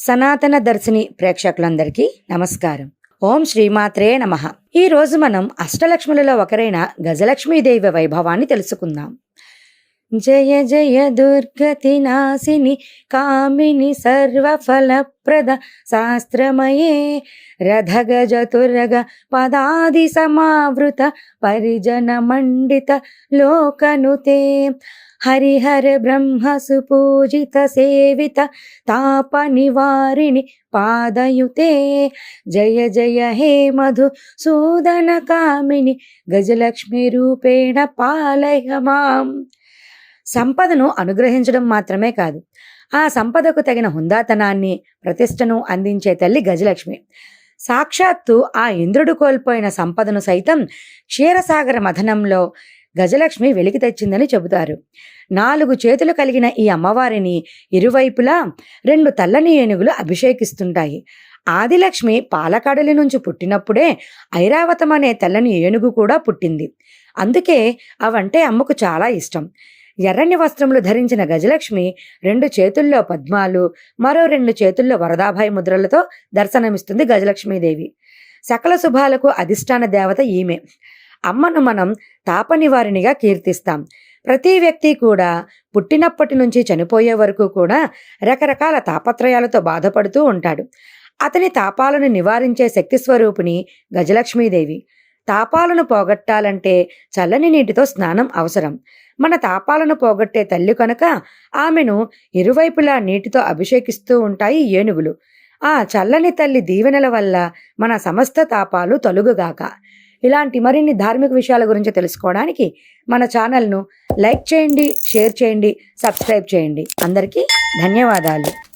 సనాతన దర్శిని ప్రేక్షకులందరికీ నమస్కారం. ఓం శ్రీమాత్రే నమ. ఈ రోజు మనం అష్టలక్ష్ములలో ఒకరైన గజలక్ష్మీదేవి వైభవాన్ని తెలుసుకుందాం. జయ జయ దుర్గతి నాశిని కామిని సర్వఫలప్రద శాస్త్రమయే రథ గజ పదాది సమావృత పరిజన మండిత లోకనుతే. హరిహర బ్రహ్మ సుపూజిత సేవిత తాప నివారిణి పాదయుతే. జయ జయ హే మధు సూదన కామిని గజలక్ష్మి రూపేణ పాలయ మాం. సంపదను అనుగ్రహించడం మాత్రమే కాదు. ఆ సంపదకు తగిన హుందాతనాన్ని ప్రతిష్టను అందించే తల్లి గజలక్ష్మి. సాక్షాత్తు ఆ ఇంద్రుడు కోల్పోయిన సంపదను సైతం క్షీరసాగర మథనంలో గజలక్ష్మి వెలికి తెచ్చిందని చెబుతారు. నాలుగు చేతులు కలిగిన ఈ అమ్మవారిని ఇరువైపులా రెండు తెల్లని ఏనుగులు అభిషేకిస్తుంటాయి. ఆదిలక్ష్మి పాలకాడలి నుంచి పుట్టినప్పుడే ఐరావతం అనే తెల్లని ఏనుగు కూడా పుట్టింది. అందుకే అవంటే అమ్మకు చాలా ఇష్టం. ఎర్రని వస్త్రములు ధరించిన గజలక్ష్మి రెండు చేతుల్లో పద్మాలు మరో రెండు చేతుల్లో వరదాభాయి ముద్రలతో దర్శనమిస్తుంది గజలక్ష్మీదేవి. సకల శుభాలకు అధిష్టాన దేవత ఈమె. అమ్మను మనం తాపనివారిణిగా కీర్తిస్తాం. ప్రతి వ్యక్తి కూడా పుట్టినప్పటి నుంచి చనిపోయే వరకు కూడా రకరకాల తాపత్రయాలతో బాధపడుతూ ఉంటాడు. అతని తాపాలను నివారించే శక్తి స్వరూపిణి గజలక్ష్మీదేవి. తాపాలను పోగొట్టాలంటే చల్లని నీటితో స్నానం అవసరం. మన తాపాలను పోగొట్టే తల్లి కనుక ఆమెను ఇరువైపులా నీటితో అభిషేకిస్తూ ఉంటాయి ఏనుగులు. ఆ చల్లని తల్లి దీవెనల వల్ల మన సమస్త తాపాలు తొలుగుగాక. ఇలాంటి మరిన్ని ధార్మిక విషయాల గురించి తెలుసుకోవడానికి మన ఛానల్ను లైక్ చేయండి షేర్ చేయండి సబ్స్క్రైబ్ చేయండి. అందరికీ ధన్యవాదాలు.